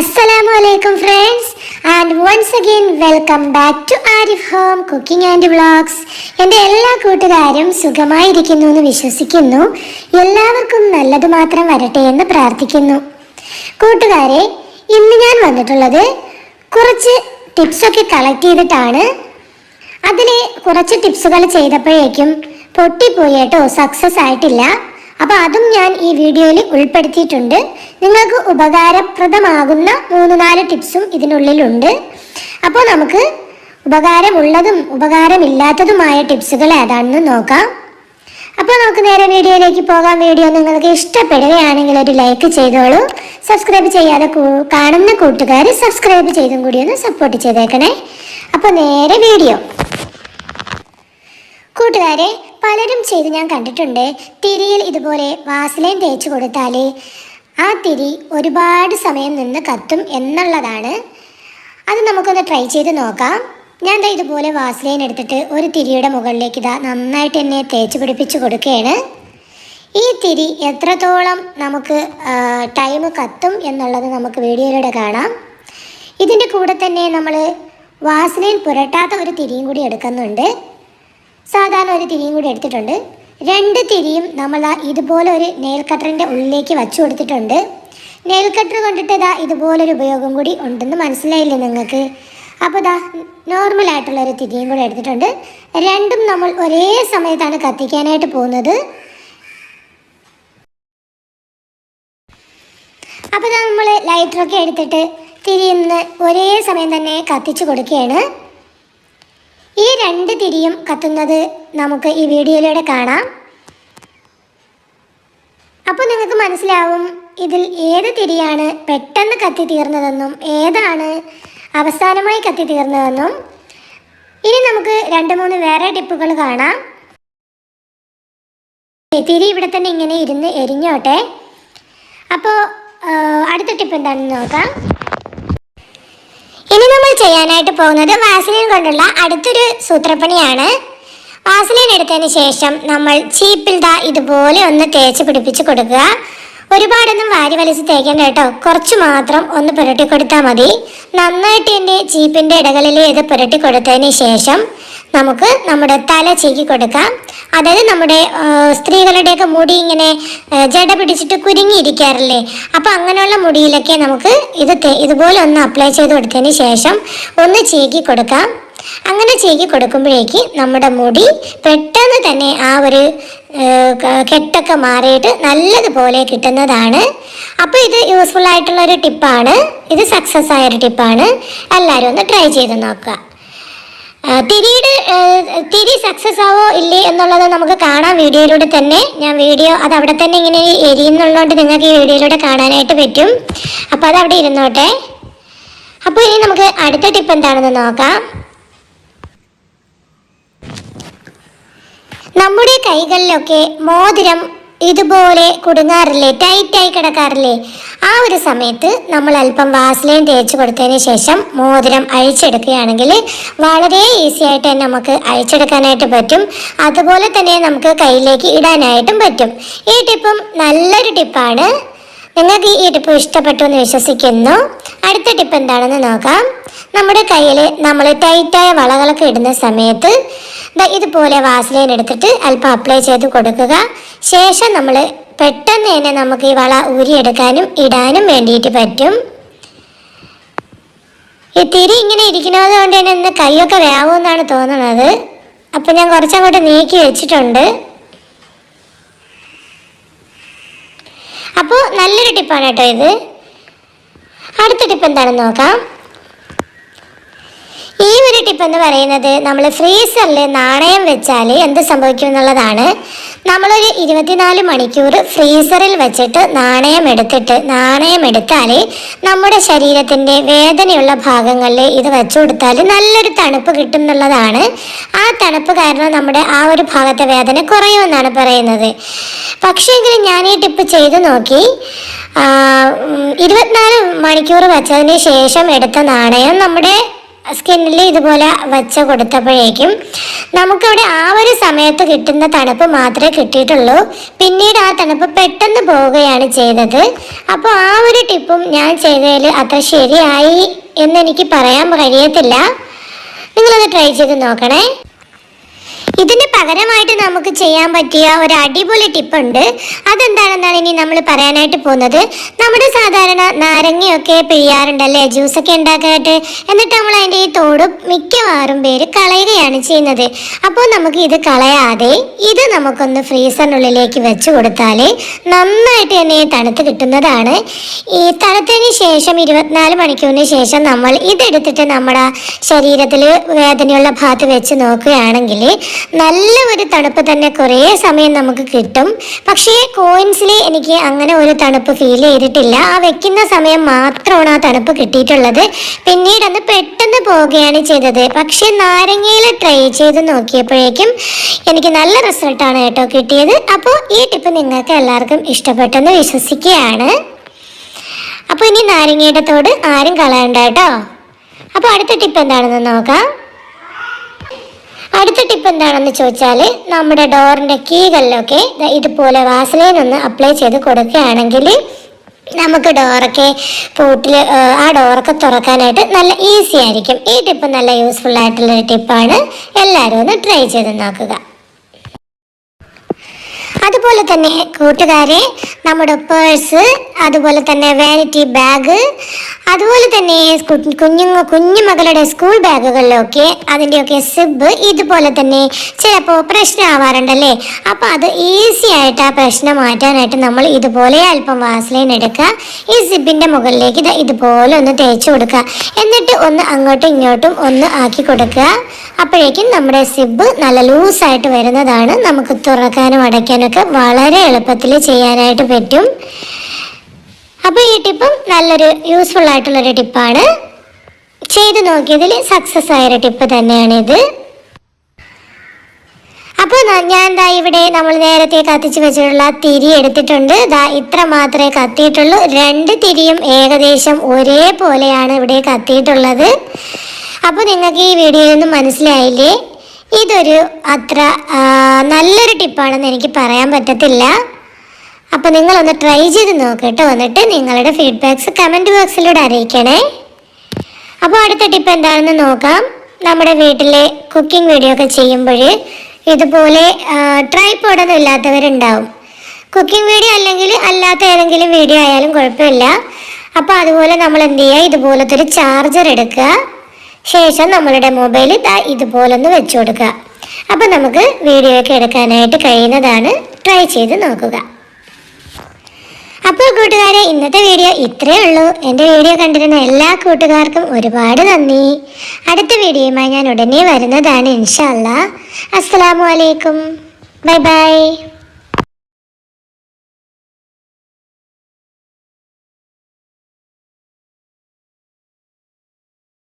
അസ്സലാമു അലൈക്കും friends and once again welcome back to Arif home cooking and vlogs എന്റെ എല്ലാ കൂട്ടുകാരും സുഖമായിരിക്കുന്നു എന്ന് വിശ്വസിക്കുന്നു. എല്ലാവർക്കും നല്ലത് മാത്രം വരട്ടെ എന്ന് പ്രാർത്ഥിക്കുന്നു. കൂട്ടുകാരെ ഇന്ന് ഞാൻ വന്നിട്ടുള്ളത് കുറച്ച് ടിപ്സൊക്കെ കളക്ട് ചെയ്തിട്ടാണ്. അതിൽ കുറച്ച് ടിപ്സുകൾ ചെയ്തപ്പോഴേക്കും പൊട്ടിപ്പോയി കേട്ടോ സക്സസ് ആയിട്ടില്ല. അപ്പോൾ അതും ഞാൻ ഈ വീഡിയോയിൽ ഉൾപ്പെടുത്തിയിട്ടുണ്ട്. നിങ്ങൾക്ക് ഉപകാരപ്രദമാകുന്ന മൂന്ന് നാല് ടിപ്സും ഇതിനുള്ളിലുണ്ട്. അപ്പോൾ നമുക്ക് ഉപകാരമുള്ളതും ഉപകാരമില്ലാത്തതുമായ ടിപ്സുകൾ ഏതാണെന്ന് നോക്കാം. അപ്പോൾ നമുക്ക് നേരെ വീഡിയോയിലേക്ക് പോകാം. വീഡിയോ നിങ്ങൾക്ക് ഇഷ്ടപ്പെടുകയാണെങ്കിൽ ഒരു ലൈക്ക് ചെയ്തോളൂ. സബ്സ്ക്രൈബ് ചെയ്യാതെ കാണുന്ന കൂട്ടുകാർ സബ്സ്ക്രൈബ് ചെയ്തും കൂടി ഒന്ന് സപ്പോർട്ട് ചെയ്തേക്കണേ. അപ്പോൾ നേരെ വീഡിയോ. കൂട്ടുകാരെ പലരും ചെയ്ത് ഞാൻ കണ്ടിട്ടുണ്ട്. തിരിയിൽ ഇതുപോലെ വാസലൈൻ തേച്ച് കൊടുത്താൽ ആ തിരി ഒരുപാട് സമയം നിന്ന് കത്തും എന്നുള്ളതാണ്. അത് നമുക്കൊന്ന് ട്രൈ ചെയ്ത് നോക്കാം. ഞാൻ ദാ ഇതുപോലെ വാസലൈൻ എടുത്തിട്ട് ഒരു തിരിയുടെ മുകളിലേക്ക് ഇതാ നന്നായിട്ട് എന്നെ തേച്ച് പിടിപ്പിച്ച് കൊടുക്കുകയാണ്. ഈ തിരി എത്രത്തോളം നമുക്ക് ടൈം കത്തും എന്നുള്ളത് നമുക്ക് വീഡിയോയിലൂടെ കാണാം. ഇതിന്റെ കൂടെ തന്നെ നമ്മൾ വാസലൈൻ പുരട്ടാത്ത ഒരു തിരിയും കൂടി എടുക്കുന്നുണ്ട്. സാധാരണ ഒരു തിരിയും കൂടി എടുത്തിട്ടുണ്ട്. രണ്ട് തിരിയും നമ്മൾ ഇതുപോലെ ഒരു നെയിൽ കട്ടറിന്റെ ഉള്ളിലേക്ക് വച്ചു കൊടുത്തിട്ടുണ്ട്. നെയിൽ കട്ടർ കൊണ്ടിട്ട് ഇതാ ഇതുപോലൊരു ഉപയോഗം കൂടി ഉണ്ടെന്ന് മനസ്സിലായില്ലേ നിങ്ങൾക്ക്? അപ്പോൾ ഇതാ ഒരു തിരിയും കൂടി എടുത്തിട്ടുണ്ട്. രണ്ടും നമ്മൾ ഒരേ സമയത്താണ് കത്തിക്കാനായിട്ട് പോകുന്നത്. അപ്പോൾ നമ്മൾ ലൈറ്ററൊക്കെ എടുത്തിട്ട് തിരിയുന്ന ഒരേ സമയം തന്നെ കത്തിച്ച് കൊടുക്കുകയാണ്. ഈ രണ്ട് തിരിയും കത്തുന്നത് നമുക്ക് ഈ വീഡിയോയിലൂടെ കാണാം. അപ്പോൾ നിങ്ങൾക്ക് മനസ്സിലാവും ഇതിൽ ഏത് തിരിയാണ് പെട്ടെന്ന് കത്തി തീർന്നതെന്നും ഏതാണ് അവസാനമായി കത്തി തീർന്നതെന്നും. ഇനി നമുക്ക് രണ്ട് മൂന്ന് വേറെ ടിപ്പുകൾ കാണാം. തിരി ഇവിടെ തന്നെ ഇങ്ങനെ ഇരുന്ന് എരിഞ്ഞോട്ടെ. അപ്പോൾ അടുത്ത ടിപ്പ് എന്താണെന്ന് നോക്കാം. ഇനി നമ്മൾ ചെയ്യാനായിട്ട് പോകുന്നത് വാസലിൻ കൊണ്ടുള്ള അടുത്തൊരു സൂത്രപ്പണിയാണ്. വാസലിൻ എടുത്തതിന് ശേഷം നമ്മൾ ചീപ്പിൽ ദാ ഇതുപോലെ ഒന്ന് തേച്ച് പിടിപ്പിച്ച് കൊടുക്കുക. ഒരുപാടൊന്നും വാരി വലിച്ച് തേക്കേണ്ട കേട്ടോ. കുറച്ച് മാത്രം ഒന്ന് പുരട്ടി കൊടുത്താൽ മതി. നന്നായിട്ട് എന്റെ ചീപ്പിന്റെ ഇടകളിൽ ഇത് പുരട്ടി കൊടുത്തതിന് ശേഷം നമുക്ക് നമ്മുടെ തല ചീക്കി കൊടുക്കാം. അതായത് നമ്മുടെ സ്ത്രീകളുടെയൊക്കെ മുടി ഇങ്ങനെ ജട പിടിച്ചിട്ട് കുരുങ്ങിയിരിക്കാറില്ലേ? അപ്പോൾ അങ്ങനെയുള്ള മുടിയിലൊക്കെ നമുക്ക് ഇത് ഇതുപോലെ ഒന്ന് അപ്ലൈ ചെയ്ത് കൊടുത്തതിന് ശേഷം ഒന്ന് ചീക്കി കൊടുക്കാം. അങ്ങനെ ചീകി കൊടുക്കുമ്പോഴേക്ക് നമ്മുടെ മുടി പെട്ടെന്ന് തന്നെ ആ ഒരു കെട്ടൊക്കെ മാറിയിട്ട് നല്ലതുപോലെ കിട്ടുന്നതാണ്. അപ്പോൾ ഇത് യൂസ്ഫുൾ ആയിട്ടുള്ള ഒരു ടിപ്പാണ്. ഇത് സക്സസ് ആയ ഒരു ടിപ്പാണ്. എല്ലാവരും ഒന്ന് ട്രൈ ചെയ്ത് നോക്കുക. തിരിയുടെ തിരി സക്സസ് ആവോ ഇല്ലേ എന്നുള്ളത് നമുക്ക് കാണാം വീഡിയോയിലൂടെ തന്നെ. ഞാൻ വീഡിയോ അത് അവിടെ തന്നെ ഇങ്ങനെ എരിയുന്നുള്ളതുകൊണ്ട് നിങ്ങൾക്ക് ഈ വീഡിയോയിലൂടെ കാണാനായിട്ട് പറ്റും. അപ്പോൾ അത് അവിടെ ഇരുന്നോട്ടെ. അപ്പോൾ ഇനി നമുക്ക് അടുത്ത ടിപ്പ് എന്താണെന്ന് നോക്കാം. നമ്മുടെ കൈകളിലൊക്കെ മോതിരം ഇതുപോലെ കുടുങ്ങാറില്ലേ? ടൈറ്റായി കിടക്കാറില്ലേ? ആ ഒരു സമയത്ത് നമ്മൾ അല്പം വാസലൈൻ തേച്ച് കൊടുത്തതിന് ശേഷം മോതിരം അഴിച്ചെടുക്കുകയാണെങ്കിൽ വളരെ ഈസി ആയിട്ട് തന്നെ നമുക്ക് അഴിച്ചെടുക്കാനായിട്ട് പറ്റും. അതുപോലെ തന്നെ നമുക്ക് കയ്യിലേക്ക് ഇടാനായിട്ടും പറ്റും. ഈ ടിപ്പും നല്ലൊരു ടിപ്പാണ്. നിങ്ങൾക്ക് ഈ ടിപ്പ് ഇഷ്ടപ്പെട്ടു എന്ന് വിശ്വസിക്കുന്നു. അടുത്ത ടിപ്പ് എന്താണെന്ന് നോക്കാം. നമ്മുടെ കയ്യിൽ നമ്മൾ ടൈറ്റായ വളകളൊക്കെ ഇടുന്ന സമയത്ത് ഇതുപോലെ വാസലൈൻ എടുത്തിട്ട് അല്പം അപ്ലൈ ചെയ്ത് കൊടുക്കുക. ശേഷം നമ്മൾ പെട്ടെന്ന് തന്നെ നമുക്ക് ഈ വള ഊരിയെടുക്കാനും ഇടാനും വേണ്ടിയിട്ട് പറ്റും. ഈ തിരി ഇങ്ങനെ ഇരിക്കുന്നത് കൊണ്ട് തന്നെ ഇന്ന് കൈയൊക്കെ വേവെന്നാണ് തോന്നുന്നത് അപ്പം ഞാൻ കുറച്ചങ്ങോട്ട് നീക്കി വെച്ചിട്ടുണ്ട്. അപ്പോൾ നല്ലൊരു ടിപ്പാണ് കേട്ടോ ഇത്. അടുത്ത ടിപ്പ് എന്താണെന്ന് നോക്കാം. ഈ ഒരു ടിപ്പ് എന്ന് പറയുന്നത് നമ്മൾ ഫ്രീസറിൽ നാണയം വെച്ചാൽ എന്ത് സംഭവിക്കും എന്നുള്ളതാണ് നമ്മളൊരു ഇരുപത്തിനാല് മണിക്കൂർ ഫ്രീസറിൽ വെച്ചിട്ട് നാണയം എടുത്തിട്ട് നാണയം എടുത്താൽ നമ്മുടെ ശരീരത്തിന്റെ വേദനയുള്ള ഭാഗങ്ങളിൽ ഇത് വെച്ചു കൊടുത്താൽ നല്ലൊരു തണുപ്പ് കിട്ടും എന്നുള്ളതാണ്. ആ തണുപ്പ് കാരണം നമ്മുടെ ആ ഒരു ഭാഗത്തെ വേദന കുറയുമെന്നാണ് പറയുന്നത്. പക്ഷേങ്കിലും ഞാൻ ഈ ടിപ്പ് ചെയ്തു നോക്കി. ഇരുപത്തിനാല് മണിക്കൂർ വെച്ചതിന് ശേഷം എടുത്ത നാണയം നമ്മുടെ സ്കിന്നിൽ ഇതുപോലെ വച്ച് കൊടുത്തപ്പോഴേക്കും നമുക്കവിടെ ആ ഒരു സമയത്ത് കിട്ടുന്ന തണുപ്പ് മാത്രമേ കിട്ടിയിട്ടുള്ളൂ. പിന്നീട് ആ തണുപ്പ് പെട്ടെന്ന് പോവുകയാണ് ചെയ്തത്. അപ്പോൾ ആ ഒരു ടിപ്പും ഞാൻ ചെയ്തതിൽ അത്ര ശരിയായി എന്നെനിക്ക് പറയാൻ കഴിയത്തില്ല. നിങ്ങളത് ട്രൈ ചെയ്ത് നോക്കണേ. ഇതിന് പകരമായിട്ട് നമുക്ക് ചെയ്യാൻ പറ്റിയ ഒരു അടിപൊളി ടിപ്പുണ്ട്. അതെന്താണെന്നാണ് ഇനി നമ്മൾ പറയാനായിട്ട് പോകുന്നത്? നമ്മുടെ സാധാരണ നാരങ്ങയൊക്കെ പിഴിയാറുണ്ടല്ലേ? ജ്യൂസൊക്കെ ഉണ്ടാക്കാനായിട്ട്. എന്നിട്ട് നമ്മൾ അതിന്റെ ഈ തോട് മിക്കവാറും പേര് കളയുകയാണ് ചെയ്യുന്നത്. അപ്പോൾ നമുക്ക് ഇത് കളയാതെ ഇത് നമുക്കൊന്ന് ഫ്രീസറിനുള്ളിലേക്ക് വെച്ച് കൊടുത്താൽ നന്നായിട്ട് തന്നെ തണുത്ത് കിട്ടുന്നതാണ്. ഈ തണുത്തതിന് ശേഷം ഇരുപത്തിനാല് മണിക്കൂറിന് ശേഷം നമ്മൾ ഇതെടുത്തിട്ട് നമ്മുടെ ശരീരത്തിൽ വേദനയുള്ള ഭാഗത്ത് വെച്ച് നോക്കുകയാണെങ്കിൽ നല്ല ഒരു തണുപ്പ് തന്നെ കുറേ സമയം നമുക്ക് കിട്ടും. പക്ഷേ കോയിൻസിൽ എനിക്ക് അങ്ങനെ ഒരു തണുപ്പ് ഫീൽ ചെയ്തിട്ടില്ല. ആ വെക്കുന്ന സമയം മാത്രമാണ് ആ തണുപ്പ് കിട്ടിയിട്ടുള്ളത്. പിന്നീട് അത് പെട്ടെന്ന് പോവുകയാണ് ചെയ്തത്. പക്ഷേ നാരങ്ങയിൽ ട്രൈ ചെയ്ത് നോക്കിയപ്പോഴേക്കും എനിക്ക് നല്ല റിസൾട്ടാണ് കേട്ടോ കിട്ടിയത്. അപ്പോൾ ഈ ടിപ്പ് നിങ്ങൾക്ക് എല്ലാവർക്കും ഇഷ്ടപ്പെട്ടെന്ന് വിശ്വസിക്കുകയാണ്. അപ്പോൾ ഇനി നാരങ്ങയുടെ തോട് ആരും കളയണ്ട കേട്ടോ. അപ്പോൾ അടുത്ത ടിപ്പ് എന്താണെന്ന് നോക്കാം. അടുത്ത ടിപ്പ് എന്താണെന്ന് ചോദിച്ചാൽ നമ്മുടെ ഡോറിന്റെ കീകളിലൊക്കെ ഇതുപോലെ വാസലൈൻ ഒന്ന് അപ്ലൈ ചെയ്ത് കൊടുക്കുകയാണെങ്കിൽ നമുക്ക് ഡോറൊക്കെ പൂട്ടിൽ ആ ഡോറൊക്കെ തുറക്കാനായിട്ട് നല്ല ഈസി ആയിരിക്കും. ഈ ടിപ്പ് നല്ല യൂസ്ഫുൾ ആയിട്ടുള്ളൊരു ടിപ്പാണ് എല്ലാവരും ഒന്ന് ട്രൈ ചെയ്ത് നോക്കുക. അതുപോലെ തന്നെ കൂട്ടുകാരെ നമ്മുടെ പേഴ്സ് അതുപോലെ തന്നെ വാനിറ്റി ബാഗ് അതുപോലെ തന്നെ കുഞ്ഞുങ്ങ കുഞ്ഞുമകളുടെ സ്കൂൾ ബാഗുകളിലൊക്കെ അതിന്റെയൊക്കെ സിബ് ഇതുപോലെ തന്നെ ചിലപ്പോൾ പ്രശ്നമാവാറുണ്ടല്ലേ? അപ്പോൾ അത് ഈസി ആയിട്ട് ആ പ്രശ്നം മാറ്റാനായിട്ട് നമ്മൾ ഇതുപോലെ അല്പം വാസലൈൻ എടുക്കുക. ഈ സിബിന്റെ മുകളിലേക്ക് ഇത് ഇതുപോലെ ഒന്ന് തേച്ച് കൊടുക്കുക. എന്നിട്ട് ഒന്ന് അങ്ങോട്ടും ഇങ്ങോട്ടും ഒന്ന് ആക്കി കൊടുക്കുക. അപ്പോഴേക്കും നമ്മുടെ സിബ് നല്ല ലൂസായിട്ട് വരുന്നതാണ്. നമുക്ക് തുറക്കാനും അടയ്ക്കാനൊക്കെ വളരെ എളുപ്പത്തിൽ ചെയ്യാനായിട്ട് പറ്റും. അപ്പോൾ ഈ ടിപ്പും നല്ലൊരു യൂസ്ഫുൾ ആയിട്ടുള്ളൊരു ടിപ്പാണ്. ചെയ്ത് നോക്കിയതിൽ സക്സസ് ആയൊരു ടിപ്പ് തന്നെയാണിത്. അപ്പോൾ ഞാൻ ദാ ഇവിടെ നമ്മൾ നേരത്തെ കത്തിച്ച് വെച്ചിട്ടുള്ള തിരി എടുത്തിട്ടുണ്ട്. ദാ ഇത്ര മാത്രമേ കത്തിയിട്ടുള്ളൂ. രണ്ട് തിരിയും ഏകദേശം ഒരേപോലെയാണ് ഇവിടെ കത്തിയിട്ടുള്ളത്. അപ്പോൾ നിങ്ങൾക്ക് ഈ വീഡിയോയിൽ നിന്ന് മനസ്സിലായില്ലേ? ഇതൊരു അത്ര നല്ലൊരു ടിപ്പാണെന്ന് എനിക്ക് പറയാൻ പറ്റത്തില്ല. അപ്പോൾ നിങ്ങളൊന്ന് ട്രൈ ചെയ്ത് നോക്കട്ടോ എന്നിട്ട് നിങ്ങളുടെ ഫീഡ്ബാക്ക്സ് കമന്റ് ബോക്സിലൂടെ അറിയിക്കണേ. അപ്പോൾ അടുത്ത ടിപ്പ് എന്താണെന്ന് നോക്കാം. നമ്മുടെ വീട്ടിലെ കുക്കിംഗ് വീഡിയോ ഒക്കെ ചെയ്യുമ്പോൾ ഇതുപോലെ ട്രൈപ്പോഡൊന്നും ഇല്ലാത്തവരുണ്ടാവും. കുക്കിംഗ് വീഡിയോ അല്ലെങ്കിൽ അല്ലാത്ത ഏതെങ്കിലും വീഡിയോ ആയാലും കുഴപ്പമില്ല. അപ്പോൾ അതുപോലെ നമ്മൾ എന്ത് ചെയ്യുക? ഇതുപോലത്തെ ഒരു ചാർജർ എടുക്കുക. ശേഷം നമ്മളുടെ മൊബൈൽ ഇതുപോലെ ഒന്ന് വെച്ച് കൊടുക്കുക. അപ്പോൾ നമുക്ക് വീഡിയോ ഒക്കെ എടുക്കാനായിട്ട് കഴിയുന്നതാണ് ട്രൈ ചെയ്ത് നോക്കുക. അപ്പോൾ കൂട്ടുകാരെ ഇന്നത്തെ വീഡിയോ ഇത്രയേ ഉള്ളൂ. എന്റെ വീഡിയോ കണ്ടിരുന്ന എല്ലാ കൂട്ടുകാർക്കും ഒരുപാട് നന്ദി. അടുത്ത വീഡിയോയുമായി ഞാൻ ഉടനെ വരുന്നതാണ് ഇൻഷാല്ല അസ്സലാമു വലൈക്കും ബൈ ബൈ.